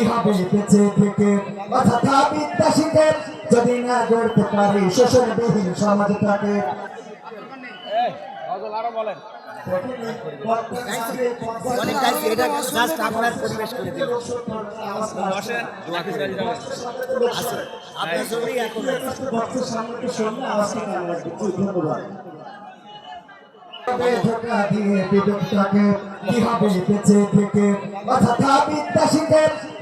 কি হবে বেঁচে থেকে অযথা বিদ্যা যদি না গড়তে পারি শোষণবিহীন সমাজ থাকে অনেক কাজ এটা জাস্ট আপনার পরিবেশ করে দিল আছে আপনার ছবি এখন বক্সের সামনে তো শুনলে আওয়াজটা কেমন লাগবে জি, ধন্যবাদ ধোকা থেকে অযথা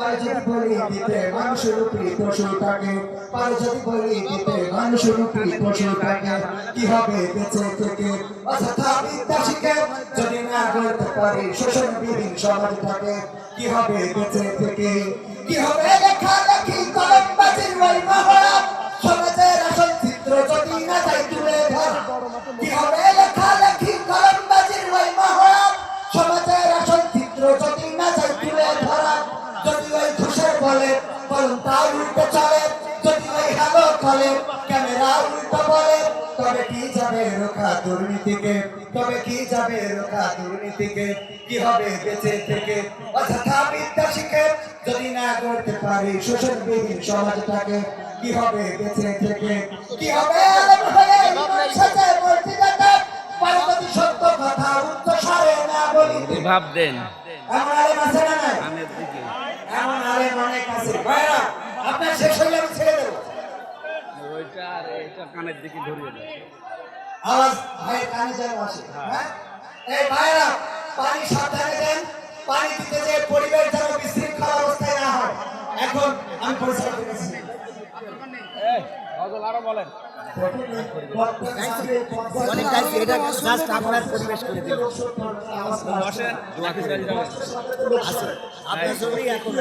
পারে বলি দিতে মানুষের উপরে পশুটাকে পারে বলি দিতে মানুষের উপরে পশুটাকে কি হবে বেঁচে থেকে? অযথা বিদ্যা যদি না গড়তে পারি শোষণ বিহীন সমাজ কি হবে বেঁচে থেকে? কি হবে লেখা লেখি উল্টো চলে যদি হ্যালো কলে ক্যামেরা উল্টো বলে তবে কি যাবে রোখা দুর্নীতিকে? তবে কি যাবে রোখা দুর্নীতিকে? কি হবে বেঁচে থেকে? অযথা বিদ্যা শিখে যদি না করতে পারি শোষণবিহীন সমাজটাকে কি হবে বেঁচে থেকে? কি হবে আলেম ইমান সাথে বলতে পার্বতী সত্য কথা উচ্চ স্বরে না বলি? ভাব দেন এমন আলেম আছে না এমন আলেম অনেক আছে। শেষ হইলে আমি ছেড়ে দেবো। ওইটা আর এটা কানের দিকে ধরিয়ে দেন আওয়াজ ভাই কানে যেন আসে হ্যাঁ। এই ভাইরা পানি সাবধানে দেন পানি দিতে যে পরিবেশ যেন বিশৃঙ্খল অবস্থায় না হয়। এখন আমি পরিষ্কার করেছি এই ফজল আরও বলেন অনেক কাজ এটা জাস্ট আপনার পরিবেশ করে দিল। বসেন লাঠি চার্জ যাবে আছে আপনার ছবি এখন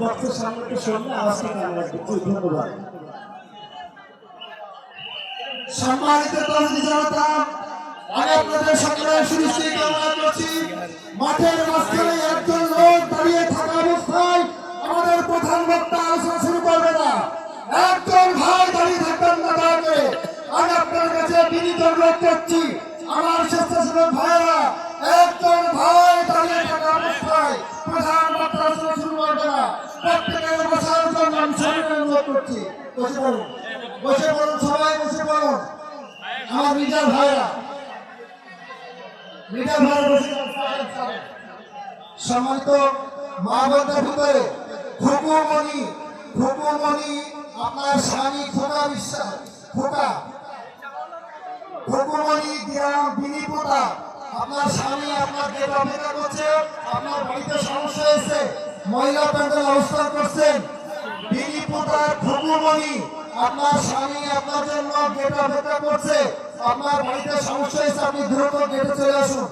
বক্সের সামনে তো শুনলে আওয়াজটা কেমন লাগবে জি, ধন্যবাদ সম্মানিত কর্মী জনতা আমি আপনাদের সকলের সুস্থি কামনা করছি। মাঠের মাঝখানে একজন লোক দাঁড়িয়ে থাকা অবস্থায় আমাদের প্রধান বক্তা আলোচনা শুরু করবে না। একজন ভাই দাঁড়িয়ে থাকবেন না করে আমি আপনার কাছে বিনীত অনুরোধ করছি। আমার স্বেচ্ছাসেবক ভাইয়েরা, একজন ভাই দাঁড়িয়ে থাকা অবস্থায় প্রধান আলোচনা শুরু করবে না। প্রত্যেকের বসার জন্য আমি সবাইকে অনুরোধ করছি। বসে পড়ুন। বসে পড়ুন, সবাই বসে পড়ুন। আমার মিজার ভাইরা মিজার ভাইরা বসে। সম্মানিত মা বোনদের ভিতরে খুকুমণি খুকুমণি আপনার স্বামী খোকা বিশ্বাস, খোকা। খুকুমণি গ্রাম বিনিপুতা। আপনার স্বামী আপনার গেট অপেক্ষা করছে, আপনার বাড়িতে সমস্যা হয়েছে মহিলা প্যান্ডেল অবস্থান করছেন। বিনিপুতার খুকুমণি আপনার স্বামী আপনার জন্য গেট অপেক্ষা করছে, আপনার বাড়িতে সমস্যা হয়েছে, আপনি দ্রুত গেটে চলে আসুন।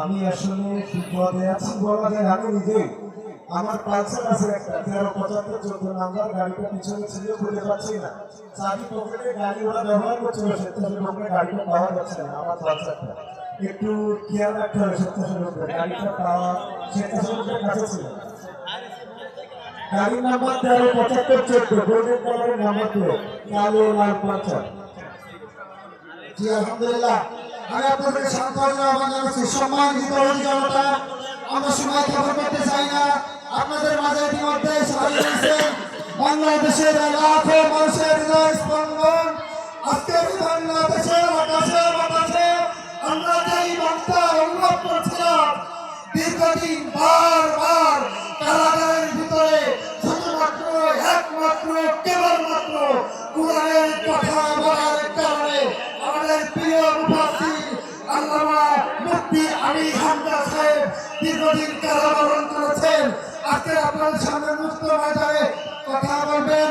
আমি আসলে বিপদে আছি বলা যায় আমি নিজেই আমার পালসার আছে একটা, তেরো, পঁচাত্তর, চোদ্দ নাম্বার, গাড়িটা পিছনে ছিল খুঁজে পাচ্ছি না। চাবি পকেটে গাড়ি ওরা ব্যবহার করছিল স্বেচ্ছাসেবকরা গাড়িটা পাওয়া যাচ্ছে না, আমার পালসারটা একটু খেয়াল রাখতে হবে স্বেচ্ছাসেবকরা গাড়িটা পাওয়া স্বেচ্ছাসেবকের কাছে ছিল। গাড়ির নাম্বার তেরো, পঁচাত্তর, চোদ্দ গোল্ডেন কালারের নাম্বার প্লেট কালো লাল পালসার জি, আলহামদুলিল্লাহ। আমি আপনাদের সান্ত্বনা আহ্বান জানাচ্ছি সম্মানিত জনতা। আমরা সময় খবর করতে চাই না। আপনাদের মাঝে ইতিমধ্যে বাংলাদেশের লাখো মানুষের হৃদয় স্পন্দন। আজকের বাংলাদেশের আকাশে বাতাসে আমরা যেই বার্তা অনুভব করছিলাম, দীর্ঘদিন বারবার কারাগারের আলী হামদা সাহেব দীর্ঘদিন কারাবরণ করেছেন। আজকে আপনার সামনে মুক্ত বাজারে কথা বলবেন।